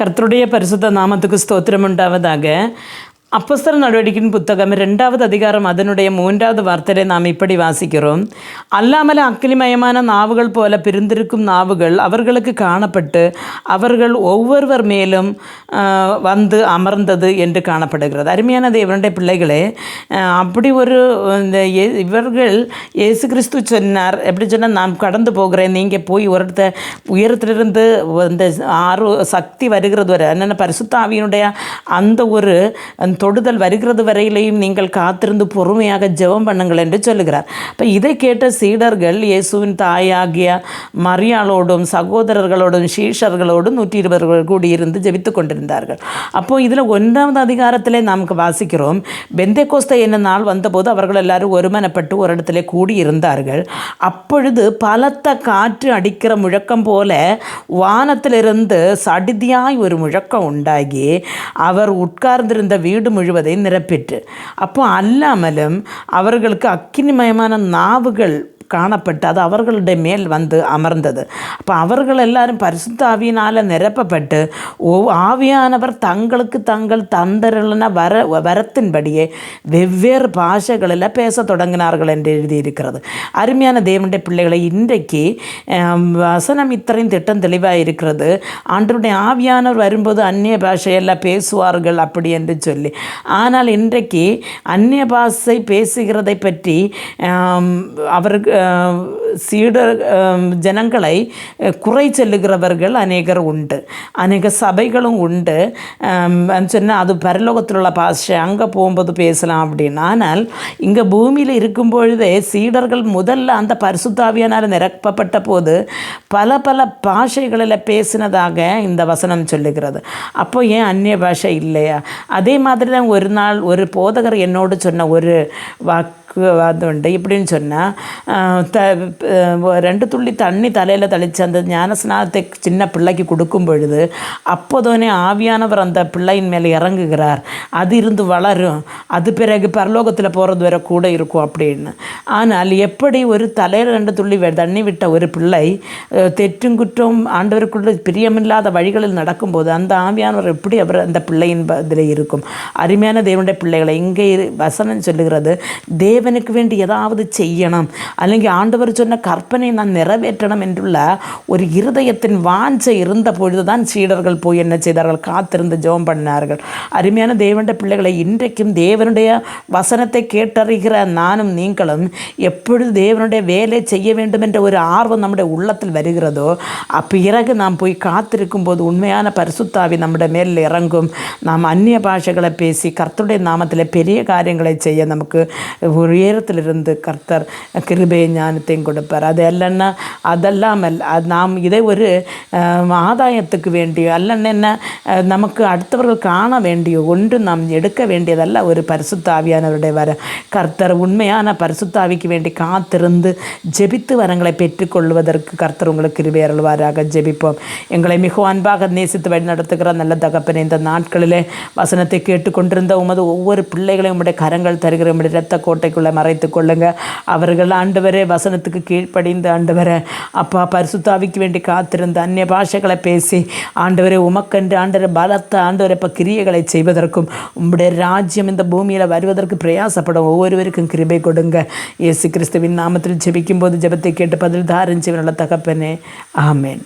கர்த்தருடைய பரிசுத்த நாமத்துக்கு ஸ்தோத்திரம் உண்டாவதாக அப்பஸ்தர நடவடிக்கையின் புத்தகம் ரெண்டாவது அதிகாரம் அதனுடைய மூன்றாவது வார்த்தையை நாம் இப்படி வாசிக்கிறோம் அல்லாமல் அக்கினிமயமான நாவுகள் போல பிரிந்திருக்கும் நாவுகள் அவர்களுக்கு காணப்பட்டு அவர்கள் ஒவ்வொருவர் மேலும் வந்து அமர்ந்தது என்று காணப்படுகிறது அருமையான தேவனுடைய பிள்ளைகளே அப்படி ஒரு இந்த இவர்கள் இயேசு கிறிஸ்து சொன்னார் எப்படி சொன்னால் நான் கடந்து போகிறேன் நீங்கள் போய் ஒருத்த உயரத்திலிருந்து இந்த ஆறு சக்தி வருகிறது வரை என்னென்ன பரிசுத்தாவியினுடைய அந்த ஒரு தொடுதல் வருகிறது வரையிலையும் நீங்கள் காத்திருந்து பொறுமையாக ஜெபம் பண்ணுங்கள் என்று சொல்லுகிறார். இப்போ இதை கேட்ட சீடர்கள் இயேசுவின் தாயாகிய மரியாளோடும் சகோதரர்களோடும் சீஷர்களோடும் நூற்றி இருபது கூடியிருந்து ஜெபித்து கொண்டிருந்தார்கள். அப்போ இதில் ஒன்றாவது அதிகாரத்திலே நமக்கு வாசிக்கிறோம். பெந்தே கோஸ்தை என்ன நாள் வந்தபோது அவர்கள் எல்லாரும் ஒருமனப்பட்டு ஒரு இடத்துல கூடியிருந்தார்கள் அப்பொழுது பலத்த காற்று அடிக்கிற முழக்கம் போல வானத்திலிருந்து சடிதியாய் ஒரு முழக்கம் உண்டாகி அவர் உட்கார்ந்திருந்த வீடு முழுவதையும் நிரப்பிற்று அப்போ அல்லாமலும் அவர்களுக்கு அக்கினிமயமான நாவுகள் காணப்பட்டு அது அவர்களுடைய மேல் வந்து அமர்ந்தது. அப்போ அவர்கள் எல்லாரும் பரிசுத்த ஆவியினால் நிரப்பப்பட்டு ஒவ் ஆவியானவர் தங்களுக்கு தங்கள் தந்தரலன வர வரத்தின்படியே வெவ்வேறு பாஷைகளில் பேச தொடங்கினார்கள் என்று எழுதியிருக்கிறது. அருமையான தேவனுடைய பிள்ளைகளை இன்றைக்கு வசனம் இத்தனையும் திட்டம் தெளிவாக இருக்கிறது. ஆண்டருடைய ஆவியானவர் வரும்போது அந்நிய பாஷையெல்லாம் பேசுவார்கள் அப்படி என்று சொல்லி. ஆனால் இன்றைக்கு அந்நிய பாஷை பேசுகிறதை பற்றி ஆம், அவருக்கு சீடர் ஜனங்களை குறை சொல்லுகிறவர்கள் அநேகர் உண்டு. அநேக சபைகளும் உண்டு. சொன்னால் அது பரலோகத்தில் உள்ள பாஷை அங்கே போகும்போது பேசலாம் அப்படின்னு. ஆனால் இங்கே பூமியில் இருக்கும் பொழுதே சீடர்கள் முதல்ல அந்த பரிசுத்தாவியனால் நிரப்பப்பட்ட போது பல பல பாஷைகளில் பேசினதாக இந்த வசனம் சொல்லுகிறது. அப்போ ஏன் அந்நிய பாஷை இல்லையா? அதே மாதிரி தான் ஒரு நாள் ஒரு போதகர் என்னோடு சொன்ன ஒரு வாக்கு அது இப்படின்னு சொன்னால் த ரெண்டு துள்ளி தண்ணி தலையில் தெளித்து அந்த ஞானஸ்நானத்தை சின்ன பிள்ளைக்கு கொடுக்கும் பொழுது அப்போதோனே ஆவியானவர் அந்த பிள்ளையின் மேலே இறங்குகிறார். அது இருந்து வளரும். அது பிறகு பரலோகத்தில் போகிறது வரை கூட இருக்கும் அப்படின்னு. ஆனால் எப்படி ஒரு தலையில் ரெண்டு துள்ளி தண்ணி விட்ட ஒரு பிள்ளை தெற்றும் குற்றம் ஆண்டவருக்குள்ள பிரியமில்லாத வழிகளில் நடக்கும்போது அந்த ஆவியானவர் எப்படி அவர் அந்த பிள்ளையின் இதில் இருக்கும் அருமையான தேவனுடைய பிள்ளைகளை இங்கே இரு- வசனம் சொல்லுகிறது தேவனுக்கு வேண்டி ஏதாவது செய்யணும் അല്ലെങ്കിൽ ஆண்டவர் சொன்ன கற்பனை நான் நிறைவேற்றணும் என்றுள்ள ஒரு இருதயத்தின் வாஞ்சை இருந்த பொழுதுதான் சீடர்கள் போய் என்ன செய்தார்கள் காத்திருந்து ஜெபம் பண்ணார்கள் அருமையான தேவனுடைய பிள்ளைகளை இன்றைக்கும் தேவனுடைய வசனத்தை கேட்டறிகிற நானும் நீங்களும் எப்பொழுது தேவனுடைய வேலை செய்ய வேண்டும் என்ற ஒரு ஆர்வம் நம்முடைய உள்ளத்தில் வருகிறதோ பிறகு நாம் போய் காத்திருக்கும் போது உண்மையான பரிசுத்தாவி நம்முடைய மேல் இறங்கும் நாம் அந்நிய பாஷைகளை பேசி கர்த்தருடைய நாமத்தில் பெரிய காரியங்களை செய்ய நமக்கு உயரத்திலிருந்து கர்த்தர் கிருபையை ஞானத்தையும் கொடுப்பார். அது இல்லைன்னா அதெல்லாமல் அது நாம் இதை ஒரு ஆதாயத்துக்கு வேண்டிய அல்லன்னா என்ன நமக்கு அடுத்தவர்கள் காண வேண்டிய ஒன்று நாம் எடுக்க வேண்டியதல்ல ஒரு பரிசுத்தாவியானவருடைய வர. கர்த்தர் உண்மையான பரிசுத்தாவிக்கு வேண்டி காத்திருந்து ஜெபித்து வரங்களை பெற்றுக்கொள்வதற்கு கர்த்தர் உங்களுக்கு கிருபை அருள்வாராக. ஜெபிப்போம். எங்களை மிகவும் அன்பாக நேசித்து வழி நடத்துகிற நல்ல தகப்பனை இந்த நாட்களிலே வசனத்தை கேட்டுக்கொண்டிருந்த உமது ஒவ்வொரு பிள்ளைகளையும் உம்முடைய கரங்கள் தருகிற உம்முடைய இரத்த கோட்டைக்குள்ளே மறைத்து கொள்ளுங்க. அவர்கள் ஆண்டவரே வசனத்துக்கு கீழ்ப்படிந்து ஆண்டவரே அப்பா பரிசுத்தாவிக்கு வேண்டி காத்திருந்து அந்நிய பாஷைகளை பேசி ஆண்டவரே உமக்கென்று ஆண்டவரை பலத்த ஆண்டவரை இப்போ கிரியைகளை செய்வதற்கும் உங்களுடைய ராஜ்யம் இந்த பூமியில் வருவதற்கு பிரயாசப்படும் ஒவ்வொருவருக்கும் கிருபை கொடுங்க. இயேசு கிறிஸ்துவின் நாமத்தில் ஜெபிக்கும் போது ஜெபத்தை கேட்டு பதில் தாரன் நல்ல தகப்பனே. ஆமேன்.